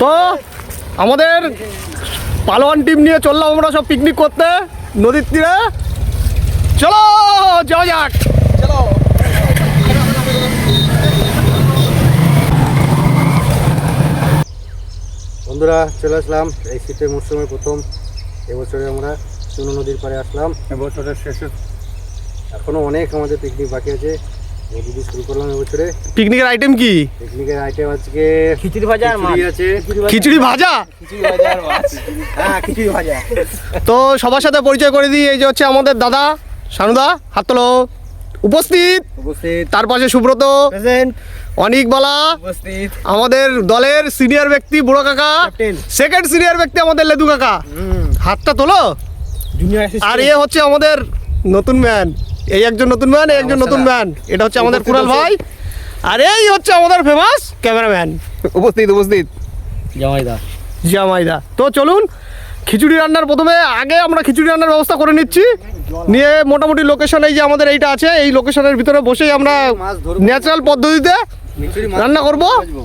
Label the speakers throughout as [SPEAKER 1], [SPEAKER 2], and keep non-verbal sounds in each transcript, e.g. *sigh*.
[SPEAKER 1] তো আমাদের পালোয়ান টিম নিয়ে চললাম আমরা সব পিকনিক করতে নদীর তীরে। চলো যাওয়া যাক।
[SPEAKER 2] বন্ধুরা চলে আসলাম। এই শীতের মরশুমে প্রথম এবছরে আমরা চুনো নদীর পাড়ে আসলাম। এবছরের শেষে। এখনও অনেক আমাদের পিকনিক বাকি আছে। শুরু করলাম এবছরে।
[SPEAKER 1] পিকনিকের আইটেম কি?
[SPEAKER 2] পিকনিকের আইটেম আজকে
[SPEAKER 3] খিচুড়ি ভাজা আর মাছ।
[SPEAKER 2] আছে।
[SPEAKER 1] খিচুড়ি ভাজা?
[SPEAKER 3] খিচুড়ি ভাজা আর মাছ। হ্যাঁ খিচুড়ি ভাজা।
[SPEAKER 1] তো সবার সাথে পরিচয় করে দিই এই যে হচ্ছে আমাদের দাদা সানুদা হাত তোলো। উপস্থিত।
[SPEAKER 2] উপস্থিত।
[SPEAKER 1] তার পাশে সুব্রত।
[SPEAKER 3] প্রেজেন্ট
[SPEAKER 1] অনিকবালা
[SPEAKER 3] উপস্থিত।
[SPEAKER 1] আমাদের দলের সিনিয়র ব্যক্তি বুড়ো কাকা। সেকেন্ড সিনিয়র ব্যক্তি আমাদের লেদু কাকা। হাতটা তোলো।
[SPEAKER 3] জুনিয়র
[SPEAKER 1] আর এ হচ্ছে আমাদের নতুন ম্যান এই একজন নতুন ম্যান এই একজন নতুন ম্যান এটা হচ্ছে আমাদের কুড়াল ভাই। আর এই হচ্ছে আমাদের ফেমাস ক্যামেরাম্যান
[SPEAKER 2] উপস্থিত উপস্থিত।
[SPEAKER 3] জামাইদা
[SPEAKER 1] জামাইদা তো চলুন খিচুড়ি রান্নার প্রথমে আগে আমরা খিচুড়ি রান্নার ব্যবস্থা করে নিচ্ছি। নিয়ে মোটামুটি লোকেশন এই যে আমাদের এইটা আছে এই লোকেশনের ভিতরে বসেই আমরা ন্যাচারাল পদ্ধতিতে রান্না করব?
[SPEAKER 2] ভাজবো।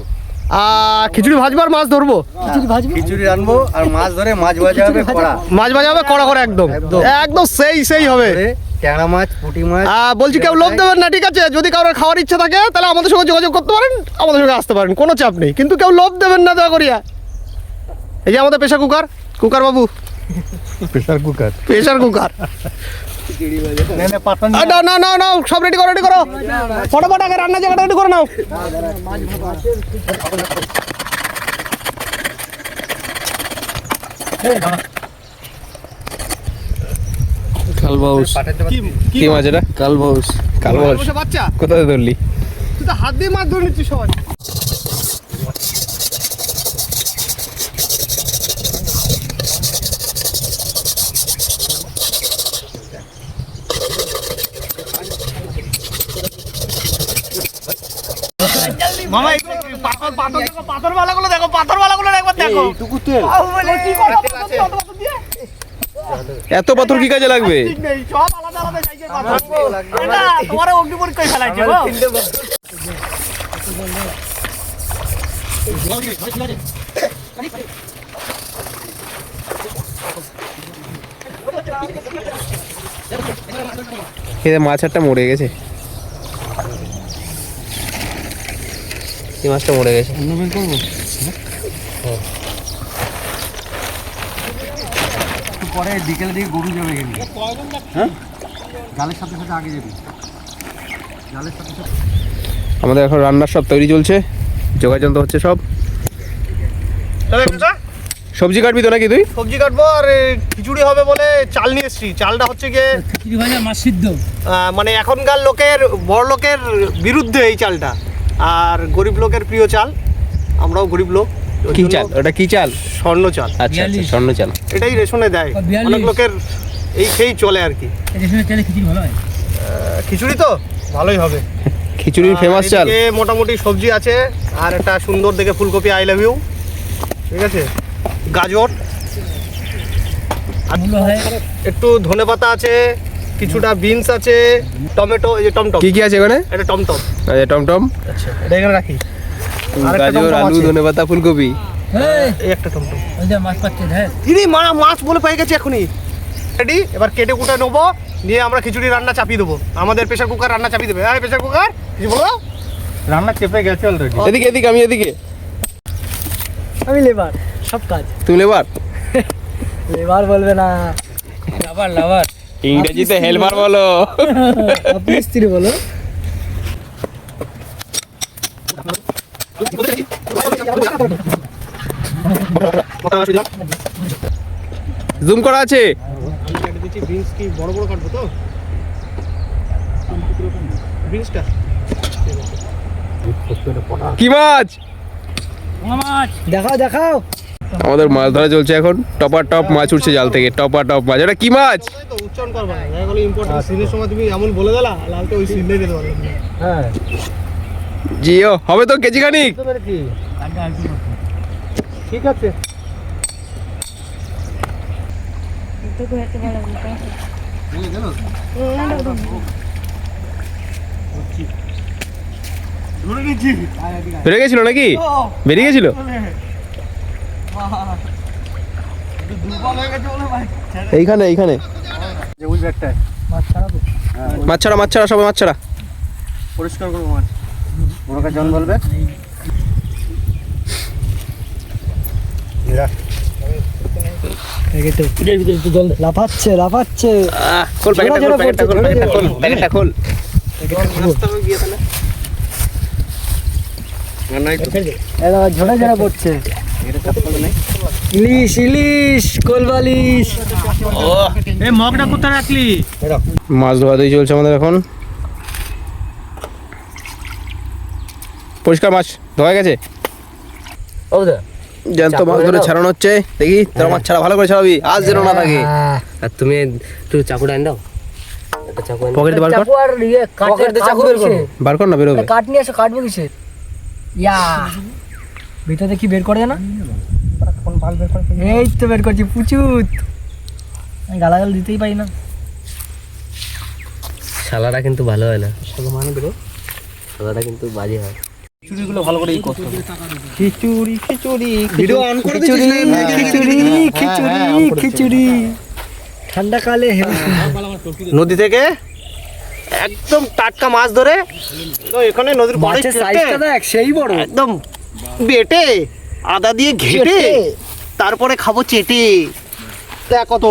[SPEAKER 1] আহ, খিচুড়ি ভাজবার মাছ ধরবো।
[SPEAKER 2] খিচুড়ি রানবো আর মাছ ধরে মাছ ভাজা হবে কড়া।
[SPEAKER 1] মাছ ভাজা হবে কড়া করে একদম।
[SPEAKER 2] একদম।
[SPEAKER 1] একদম সেই সেই হবে।
[SPEAKER 2] ট্যাংরা মাছ পুঁটি মাছ।
[SPEAKER 1] আহ, বলছি কেউ লোভ দেবেন না ঠিক আছে? যদি কারোর খাওয়ার ইচ্ছা থাকে তাহলে আমাদের সঙ্গে যোগাযোগ করতে পারেন আমাদের সঙ্গে আসতে পারেন কোনো চাপ নেই। কিন্তু কেউ লোভ দেবেন না দয়া করিয়া। এই যে আমাদের পেশা কুকার কুকার বাবু।
[SPEAKER 2] প্রেসার কুকার
[SPEAKER 1] প্রেশার কুকার না না না না সব রেডি করো রেডি করো। ফটাফট আগে রান্নার জায়গাটা রেডি করে নাও।
[SPEAKER 4] কালবাউস
[SPEAKER 1] কি
[SPEAKER 4] কি মাছ এটা? কালবাউস কালবাউস
[SPEAKER 1] বাচ্চা?
[SPEAKER 4] কোথায় ধরলি?
[SPEAKER 1] তুই তো হাত দিয়ে মাছ ধরে নিচ্ছিস সবাই। মামা পাথর পাথর দেখো পাথর বালাগুলো দেখো পাথর বালাগুলো একবার দেখো।
[SPEAKER 2] এইটুকু তেল
[SPEAKER 1] কি করো পাথর দিয়ে, অত পাথর দিয়ে?
[SPEAKER 4] এত পাথর কি কাজে লাগবে?
[SPEAKER 1] ঠিক সব আলাদা আলাদা সাইজের পাথর। এটা তোমার অগ্নি পরীক্ষায় ফেলাইছে
[SPEAKER 4] মাছ একটা মরে গেছে। এই মাছটা মরে গেছে।
[SPEAKER 2] পরে বিকেলের দিকে গরু যাবে কিন্তু হ্যাঁ? জালের সাথে সাথে আগে যাবি। জালের সাথে সাথে
[SPEAKER 4] আমাদের এখন রান্নার সব তৈরি চলছে। যোগাযোগ হচ্ছে সব। সবজি কাটবি তো নাকি তুই?
[SPEAKER 1] সবজি কাটবো আর খিচুড়ি হবে বলে চাল নিয়ে এসছি। চালটা হচ্ছে গিয়ে
[SPEAKER 3] খিচুড়ি ভাজা মাছ সিদ্ধ।
[SPEAKER 1] মানে এখনকার লোকের বড় লোকের বিরুদ্ধে এই চালটা। আর গরিব লোকের প্রিয় চাল। আমরাও গরিব লোক।
[SPEAKER 4] কি চাল? ওটা কি চাল?
[SPEAKER 1] স্বর্ণ চাল।
[SPEAKER 4] আচ্ছা আচ্ছা স্বর্ণ চাল।
[SPEAKER 1] এটাই রেশনে দেয়। অনেক লোকের এই খেয়েই চলে আর কি।
[SPEAKER 3] রেশনের চালে খিচুড়ি ভালো হয়?
[SPEAKER 1] খিচুড়ি তো ভালোই হবে। *laughs*
[SPEAKER 4] খিচুড়ির ফেমাস চাল।
[SPEAKER 1] মোটামুটি সবজি আছে আর একটা সুন্দর দেখে ফুলকপি আই লাভ ইউ ঠিক আছে? গাজর। একটু ধনেপাতা আছে কিছুটা বিনস আছে টমেটো এই যে টমটম।
[SPEAKER 4] কি কি আছে এখানে?
[SPEAKER 1] এটা টমটম।
[SPEAKER 4] আচ্ছা টমটম।
[SPEAKER 1] আচ্ছা এটা এখানে রাখি।
[SPEAKER 4] গাজর আলু ধনেপাতা ফুলকপি।
[SPEAKER 1] একটা
[SPEAKER 3] মাছ হ্যাঁ।
[SPEAKER 1] মাছ বলে পেয়ে গেছে এখনই। রেডি? এবার কেটে কুটে নেব নিয়ে আমরা খিচুড়ি রান্না চাপিয়ে দেবো। আমাদের প্রেশার কুকার রান্না চাপিয়ে দেবে। হ্যাঁ প্রেশার কুকার বলো?
[SPEAKER 2] রান্না চেপে গেছে অলরেডি
[SPEAKER 4] এদিকে এদিকে আমি এদিকে।
[SPEAKER 3] আমি লেবার সব কাজ।
[SPEAKER 4] তুমি লেবার?
[SPEAKER 3] লেবার বলবে না। লাভার লাভার
[SPEAKER 4] ইংরেজিতে হেলপার বলো।
[SPEAKER 3] আপনি স্ত্রী বলো।
[SPEAKER 4] জুম করা আছে?
[SPEAKER 1] কি বড় বড় কাটবো তো
[SPEAKER 4] কি মাছ?
[SPEAKER 3] দেখাও দেখাও।
[SPEAKER 4] আমাদের মাছ ধরা চলছে এখন। টপার টপ মাছ উঠছে জাল থেকে। টপার টপ মাছ। ওটা কি মাছ?
[SPEAKER 1] তো উচ্চারণ করবা না ইম্পর্টেন্ট সিনের সময় তুমি এমন বলে দিলা লালকে ওই সিনে দিতে
[SPEAKER 2] হ্যাঁ।
[SPEAKER 4] জিও হবে তো কেজি খানিক?
[SPEAKER 2] ঠিক আছে।
[SPEAKER 4] বেড়ে গেছিল নাকি? বেরিয়ে গেছিল? এইখানে এইখানে।
[SPEAKER 2] যে ওই
[SPEAKER 3] মাছ
[SPEAKER 4] মাছ ছাড়া মাছ ছাড়া সবাই মাছ ছাড়া।
[SPEAKER 2] পরিষ্কার করব মাছ। ওনাকে জন বলবে?
[SPEAKER 3] লাফাচ্ছে লাফাচ্ছে।
[SPEAKER 4] খোল প্যাকেটটা খোল প্যাকেটটা খোল প্যাকেটটা খোল।
[SPEAKER 3] পড়ছে।
[SPEAKER 4] মাছ ধোয়াধুয়ি চলছে আমাদের এখন। পরিষ্কার মাছ ধোয়া গেছে? জ্যান্ত মাছ ধরে ছাড়ানো হচ্ছে। দেখি তোর মাছ ছাড়া ভালো করে ছাড়াবি। আজ যেন না থাকে।
[SPEAKER 5] আর তুমি একটু চাকুটা আন দাও। একটা চাকু আন দাও।
[SPEAKER 4] পকেটে বার কর।
[SPEAKER 3] চাকু আর ইয়ে কাট
[SPEAKER 5] পকেট দিয়ে চাকু বের করো।
[SPEAKER 4] বার কর না বেরোবে।
[SPEAKER 3] কাট নিয়ে এসো কাটবো কিসে ইয়া। ভিতরে কি বের করে না এই তো বের করছি পুচুত। গালাগাল দিতেই পারি না।
[SPEAKER 5] শালাটা কিন্তু ভালো হয় না। শালাটা কিন্তু বাজে হয়।
[SPEAKER 2] চুরিগুলো ভালো করে করতে হবে।
[SPEAKER 4] খিচুড়ি খিচুড়ি
[SPEAKER 2] ভিডিও অন করে
[SPEAKER 3] খিচুড়ি খিচুড়ি
[SPEAKER 2] হ্যাঁ,
[SPEAKER 3] খিচুড়ি খিচুড়ি। ঠান্ডা কালে
[SPEAKER 1] নদী থেকে? একদম টাটকা মাছ ধরে? তো এখানে নদীর
[SPEAKER 3] মাছের সাইজটা দেখ সেই বড়।
[SPEAKER 1] একদম বেটে আদা দিয়ে ঘেটে তারপরে খাব চেটে। দেখ কত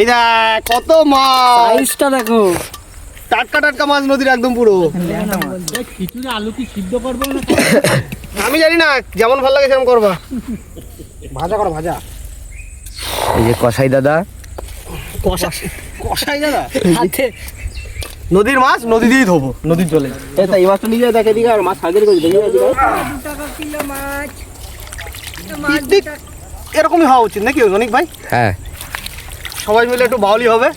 [SPEAKER 1] এই দেখ কত মাছ।
[SPEAKER 3] সাইজটা দেখো।
[SPEAKER 1] টাটকা টাটকা মাছ নদীর একদম পুরো। আলু কি সিদ্ধ করব আমি জানি না যেমন ভালো লাগে সেরকম করবা। ভাজা করো ভাজা।
[SPEAKER 5] এই যে কসাই দাদা।
[SPEAKER 1] কষা কষাই দাদা?
[SPEAKER 3] হাতে।
[SPEAKER 1] নদীর মাছ নদী দিয়েই ধোবো নদীর জলে এই মাছটা নিয়ে দেখে দিকে আর মাছ সাগের করে দেখে দিকে এরকমই হওয়া উচিত নাকি অনেক ভাই?
[SPEAKER 5] হ্যাঁ।
[SPEAKER 1] সবাই মিলে একটু বাউলি হবে।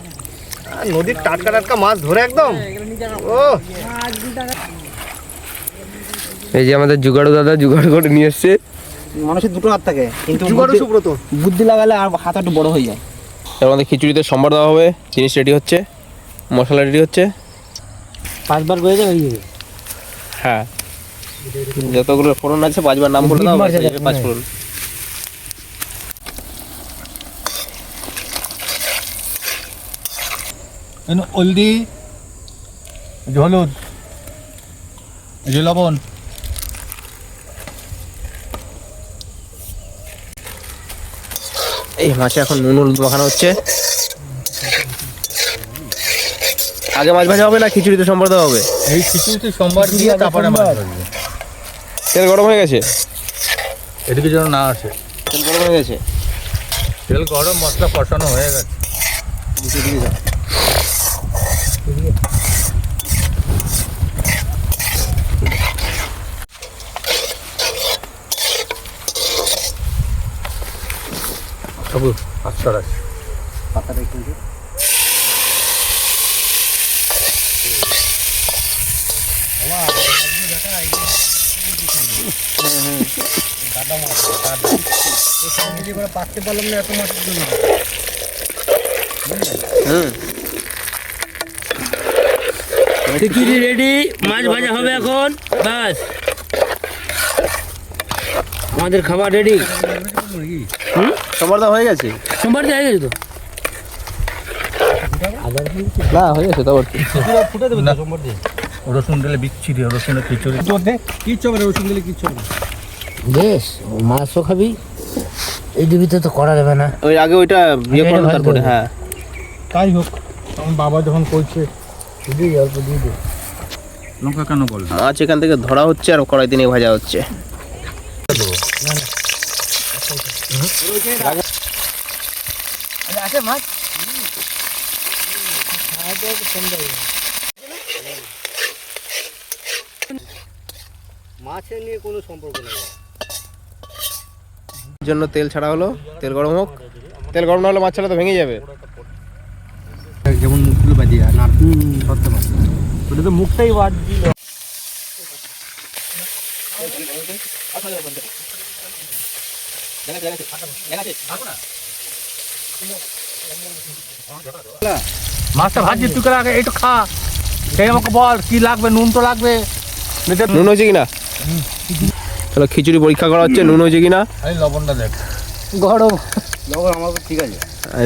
[SPEAKER 1] নদীর টাটকা টাটকা মাছ ধরে একদম? ও
[SPEAKER 4] এই যে আমাদের জুগাড়ু দাদা জুগাড় করে নিয়ে এসছে।
[SPEAKER 2] মানুষের দুটো হাত থাকে কিন্তু
[SPEAKER 1] জুগাড়ু সুব্রত।
[SPEAKER 2] বুদ্ধি লাগালে আর হাত একটু বড় হয়ে যায়।
[SPEAKER 4] এর আমাদের খিচুড়িতে সম্বার দেওয়া হবে জিনিস রেডি হচ্ছে মশলা রেডি হচ্ছে।
[SPEAKER 2] পাঁচবার গয়ে যাবে
[SPEAKER 4] হ্যাঁ। যতগুলো ফোড়ন আছে পাঁচবার নাম বলে দাও পাঁচ
[SPEAKER 3] হয়।
[SPEAKER 4] ফোড়ন।
[SPEAKER 6] হলদি এই যে হলুদ এই যে লবণ।
[SPEAKER 4] এই মাছে এখন নুন হলুদ মাখানো হচ্ছে। আগে মাছ ভাজা হবে না খিচুড়িতে সম্বার দেওয়া হবে?
[SPEAKER 6] এই খিচুড়িতে সোমবার দিয়ে তারপরে মাছ ভাজবে।
[SPEAKER 4] তেল গরম হয়ে গেছে?
[SPEAKER 6] এদিকে যেন না আসে।
[SPEAKER 4] তেল গরম হয়ে গেছে?
[SPEAKER 6] তেল গরম মশলা কষানো হয়ে গেছে। সবু আচ্ছা রাখি
[SPEAKER 2] পাতাটা একটু
[SPEAKER 3] পাকতে পারলাম না এত মাছ
[SPEAKER 5] খিচুড়ি রেডি মাছ ভাজা হবে এখন বাস। আমাদের খাবার রেডি
[SPEAKER 4] সম্বার দেওয়া হয়ে গেছে?
[SPEAKER 5] সোমবার দিয়ে গেছে তো।
[SPEAKER 4] না হয়ে গেছে তো
[SPEAKER 6] রসুন দিলে বিচ্ছিরি রসুনের খিচুড়ি। কিচ্ছু হবে না, রসুন দিলে কিচ্ছু হবে
[SPEAKER 5] বেশ মাছও খাবি। এই ডিবিতে তো করা যাবে না।
[SPEAKER 4] ওই আগে ওইটা ইয়ে করো তারপরে হ্যাঁ।
[SPEAKER 6] তাই হোক আমার বাবা যখন করছে
[SPEAKER 3] দিয়ে অল্প দিয়ে দে
[SPEAKER 6] লঙ্কা কেন বল
[SPEAKER 4] মাছ এখান থেকে ধরা হচ্ছে আর কড়াই দিনে ভাজা হচ্ছে।
[SPEAKER 3] আছে মাছ
[SPEAKER 2] মাছের নিয়ে কোনো সম্পর্ক নেই।
[SPEAKER 4] জন্য তেল ছাড়া হলো তেল গরম হোক। তেল গরম না হলে মাছ ছাড়া তো ভেঙে যাবে।
[SPEAKER 2] যেমন মুখগুলো বাজিয়ে না ধরতে পারছে ওটা তো মুখটাই বাদ দিল।
[SPEAKER 6] মাছটা ভাজি তুই আগে একটু খা। সেই আমাকে বল কি লাগবে নুন তো লাগবে?
[SPEAKER 4] নুন হয়েছে কিনা? চলো খিচুড়ি পরীক্ষা করা হচ্ছে নুন হয়েছে কিনা?
[SPEAKER 6] লবণটা দেখ।
[SPEAKER 3] গরম।
[SPEAKER 2] লবণ আমার ঠিক আছে।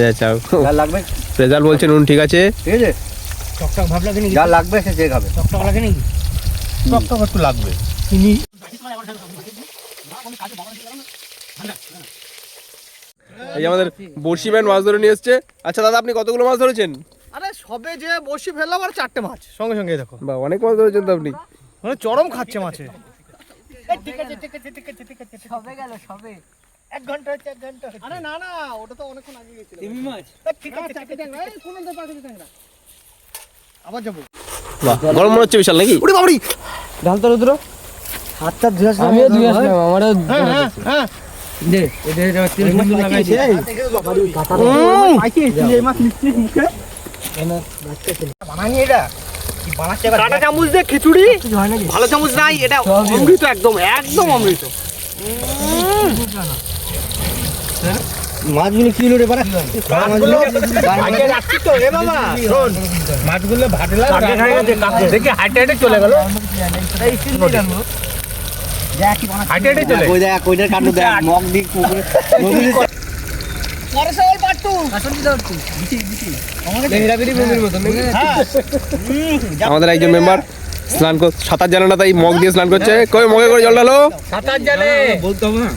[SPEAKER 4] আচ্ছা আচ্ছা।
[SPEAKER 2] লাগবে।
[SPEAKER 4] রেজাল্ট বলছে নুন ঠিক আছে।
[SPEAKER 2] ঠিক আছে?
[SPEAKER 3] টকটক ভাব লাগে নাকি?
[SPEAKER 2] যা লাগবে সে যে খাবে।
[SPEAKER 3] টকটক লাগে নাকি?
[SPEAKER 6] টকটক একটু লাগবে।
[SPEAKER 3] চিনি।
[SPEAKER 4] এই আমাদের বড়শিম্যান মাছ ধরে নিয়ে এসছে। আচ্ছা দাদা আপনি কতগুলো মাছ ধরেছেন?
[SPEAKER 1] আরে সবে যে বসি ফেললাম আর চারটে মাছ। সঙ্গে সঙ্গে দেখো।
[SPEAKER 4] বা অনেক মাছ ধরেছেন তো আপনি।
[SPEAKER 1] মানে চরম খাচ্ছে মাছে।
[SPEAKER 3] সবে গেল সবে। এক ঘণ্টা হচ্ছে এক ঘণ্টা
[SPEAKER 1] আরে না না ওটা তো অনেকক্ষণ আগে গেছিল।
[SPEAKER 3] তিমি মাছ।
[SPEAKER 1] ঠিক আছে চারটে ট্যাংরা এই কোন অন্তর পাখি ট্যাংরা আবার যাব।
[SPEAKER 4] গরম মনে হচ্ছে বিশাল নাকি?
[SPEAKER 1] উড়ি বাবরি!
[SPEAKER 3] ঢাল তো রুদ্র। হাতটা ধুয়ে আসলাম। আমিও ধুয়ে আসলাম আমারও
[SPEAKER 1] হ্যাঁ হ্যাঁ।
[SPEAKER 3] দে এদের তেল সুন্দর লাগাইছে বানানি এটা
[SPEAKER 1] কাটা চামচ দিয়ে খিচুড়ি?
[SPEAKER 3] কিছু নাকি?
[SPEAKER 1] ভালো চামচ নাই এটা অমৃত একদম একদম অমৃত।
[SPEAKER 2] মাছগুলো কি হলো রে বাড়া?
[SPEAKER 6] আগে যাচ্ছি তো এ বাবা শোন। মাছগুলো ভাটলাম দেখি হাইটে হাইটে চলে গেল।
[SPEAKER 4] আমাদের একজন মেম্বার স্নান করছে সাঁতার জানে না তাই মগ দিয়ে স্নান করছে। কই মগে করে জল ঢালো
[SPEAKER 6] সাঁতার জানে।
[SPEAKER 2] বলতে হবে না।